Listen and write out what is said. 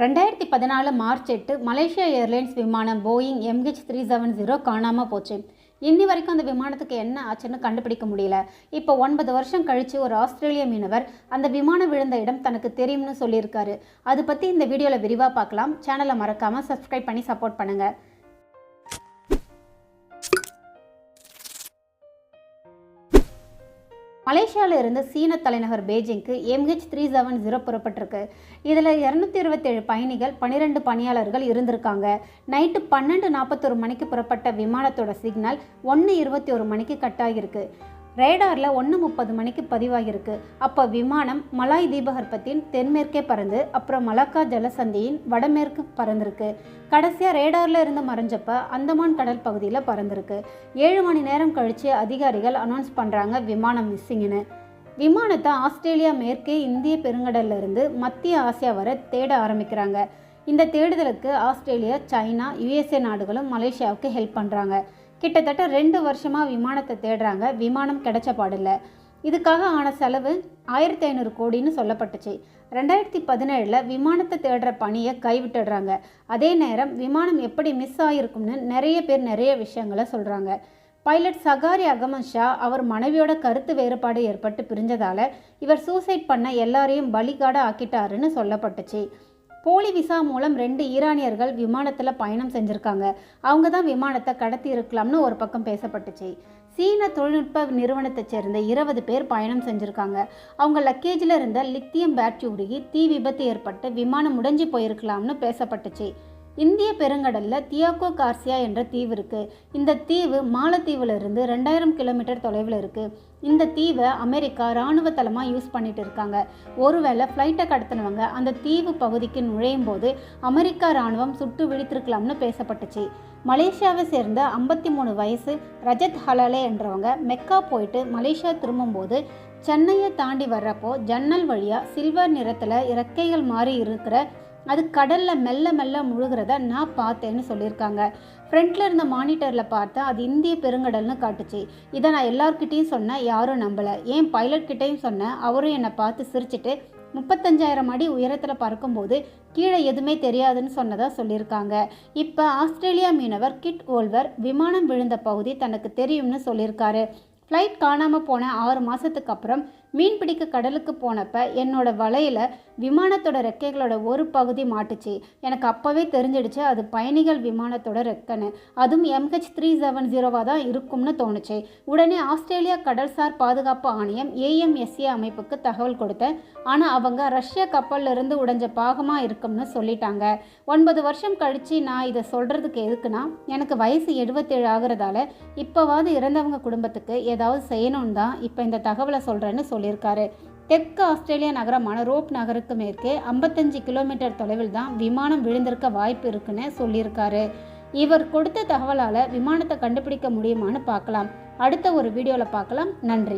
ரெண்டாயிரத்தி பதினாலு மார்ச் எட்டு மலேசியா ஏர்லைன்ஸ் விமானம் Boeing MH three seven zero காணாமல் போச்சு. இன்னி வரைக்கும் அந்த விமானத்துக்கு என்ன ஆச்சுன்னு கண்டுபிடிக்க முடியல. இப்போ ஒன்பது வருஷம் கழித்து ஒரு ஆஸ்திரேலிய மீனவர் அந்த விமானம் விழுந்த இடம் தனக்கு தெரியும்னு சொல்லியிருக்காரு. அது பற்றி இந்த வீடியோவில் விரிவாக பார்க்கலாம். சேனலை மறக்காமல் சப்ஸ்கிரைப் பண்ணி சப்போர்ட் பண்ணுங்கள் மலேசியாவில் இருந்து சீன தலைநகர் பெய்ஜிங்க்கு எம்ஹெச் த்ரீ செவன் ஜீரோ புறப்பட்டிருக்கு. இதில் இரநூத்தி இருபத்தேழு பயணிகள் பன்னிரெண்டு பணியாளர்கள் இருந்திருக்காங்க. நைட்டு பன்னெண்டு நாற்பத்தொரு மணிக்கு புறப்பட்ட விமானத்தோட சிக்னல் ஒன்று இருபத்தி ஒரு மணிக்கு கட் ஆகியிருக்கு ரேடாரில் ஒன்று முப்பது மணிக்கு பதிவாகியிருக்கு அப்போ விமானம் மலாய் தீபகற்பத்தின் தென்மேற்கே பறந்து அப்புறம் மலக்கா ஜலசந்தியின் வடமேற்கு பறந்திருக்கு. கடைசியாக ரேடாரில் இருந்து மறைஞ்சப்ப அந்தமான் கடல் பகுதியில் பறந்திருக்கு. ஏழு மணி நேரம் கழித்து அதிகாரிகள் அனௌன்ஸ் பண்ணுறாங்க விமானம் மிஸ்ஸிங்னு விமானத்தை ஆஸ்திரேலியா மேற்கே இந்திய பெருங்கடல்ல இருந்து மத்திய ஆசியா வரை தேட ஆரம்பிக்கிறாங்க. இந்த தேடுதலுக்கு ஆஸ்திரேலியா சைனா யுஎஸ்ஏ நாடுகளும் மலேசியாவுக்கு ஹெல்ப் பண்ணுறாங்க கிட்டத்தட்ட ரெண்டு வருஷமாக விமானத்தை தேடுறாங்க. விமானம் கிடைச்ச பாடில்ல. இதுக்காக ஆன செலவு ஆயிரத்தி ஐநூறு கோடின்னு சொல்லப்பட்டுச்சு. ரெண்டாயிரத்தி பதினேழில் விமானத்தை தேடுற பணியை கைவிட்டுடுறாங்க. அதே நேரம் விமானம் எப்படி மிஸ் ஆகிருக்கும்னு நிறைய பேர் நிறைய விஷயங்களை சொல்கிறாங்க பைலட் சகாரி அகமது ஷா அவர் மனைவியோட கருத்து வேறுபாடு ஏற்பட்டு பிரிஞ்சதால் இவர் சூசைட் பண்ண எல்லாரையும் பலிகாட ஆக்கிட்டாருன்னு சொல்லப்பட்டுச்சு. போலி விசா மூலம் ரெண்டு ஈரானியர்கள் விமானத்தில் பயணம் செஞ்சுருக்காங்க. அவங்க தான் விமானத்தை கடத்தி இருக்கலாம்னு ஒரு பக்கம் பேசப்பட்டுச்சு. சீன தொழில்நுட்ப நிறுவனத்தைச் சேர்ந்த இருபது பேர் பயணம் செஞ்சுருக்காங்க. அவங்க லக்கேஜில் இருந்த லித்தியம் பேட்டரி உருகி தீ விபத்து ஏற்பட்டு விமானம் முடிஞ்சு போயிருக்கலாம்னு பேசப்பட்டுச்சு. இந்திய பெருங்கடலில் தியாகோ கார்சியா என்ற தீவு இருக்குது இந்த தீவு மாலத்தீவிலிருந்து ரெண்டாயிரம் கிலோமீட்டர் தொலைவில் இருக்குது இந்த தீவை அமெரிக்கா இராணுவ தளமாக யூஸ் பண்ணிட்டு இருக்காங்க. ஒருவேளை ஃப்ளைட்டை கடத்தினவங்க அந்த தீவு பகுதிக்கு நுழையும் போது அமெரிக்கா இராணுவம் சுட்டு விழித்திருக்கலாம்னு பேசப்பட்டுச்சு. மலேசியாவை சேர்ந்த ஐம்பத்தி மூணு வயசு ரஜத் ஹலாலே என்றவங்க மெக்கா போயிட்டு மலேசியா திரும்பும்போது சென்னையை தாண்டி வர்றப்போ ஜன்னல் வழியாக சில்வர் நிறத்தில் இறக்கைகள் மாறி இருக்கிற அது கடலில் மெல்ல மெல்ல முழுகிறத நான் பார்த்தேன்னு சொல்லியிருக்காங்க. ஃப்ரண்ட்டில் இருந்த மானிட்டரில் பார்த்தா அது இந்திய பெருங்கடல்னு காட்டுச்சு. இதை நான் எல்லார்கிட்டேயும் சொன்னேன் யாரும் நம்பலை. ஏன் பைலட் கிட்டேயும் சொன்னேன் அவரும் என்னை பார்த்து சிரிச்சிட்டு முப்பத்தஞ்சாயிரம் அடி உயரத்தில் பறக்கும்போது கீழே எதுவுமே தெரியாதுன்னு சொன்னதாக சொல்லியிருக்காங்க. இப்போ ஆஸ்திரேலியா மீனவர் கிட் ஓல்வர் விமானம் விழுந்த பகுதி தனக்கு தெரியும்னு சொல்லியிருக்காரு. ஃப்ளைட் காணாமல் போன ஆறு மாதத்துக்கு அப்புறம் மீன் பிடிக்க கடலுக்கு போனப்ப என்னோட வலையில் விமானத்தோட ரெக்கைகளோட ஒரு பகுதி மாட்டுச்சு. எனக்கு அப்போவே தெரிஞ்சிடுச்சு அது பயணிகள் விமானத்தோட ரெக்கைன்னு. அதுவும் எம்ஹெச் த்ரீ செவன் ஜீரோவாக தான் இருக்கும்னு தோணுச்சு. உடனே ஆஸ்திரேலியா கடல்சார் பாதுகாப்பு ஆணையம் ஏஎம்எஸ்ஏ அமைப்புக்கு தகவல் கொடுத்தேன். ஆனால் அவங்க ரஷ்ய கப்பல்லிருந்து உடைஞ்ச பாகமாக இருக்கும்னு சொல்லிட்டாங்க. ஒன்பது வருஷம் கழித்து நான் இதை சொல்கிறதுக்கு எதுக்குன்னா எனக்கு வயசு எழுபத்தேழு ஆகுறதால இப்போவாது இறந்தவங்க குடும்பத்துக்கு ஏதாவது செய்யணும்னு தான் இப்போ இந்த தகவலை சொல்கிறேன்னு சொல்லியிருக்காரு. தெற்கு ஆஸ்திரேலியா நகரமான ரோப் நகருக்கு மேற்கே ஐம்பத்தஞ்சு கிலோமீட்டர் தொலைவில் தான் விமானம் விழுந்திருக்க வாய்ப்பு இருக்குன்னு சொல்லியிருக்காரு. இவர் கொடுத்த தகவலால் விமானத்தை கண்டுபிடிக்க முடியுமான்னு பார்க்கலாம். அடுத்த ஒரு வீடியோவில் பார்க்கலாம். நன்றி.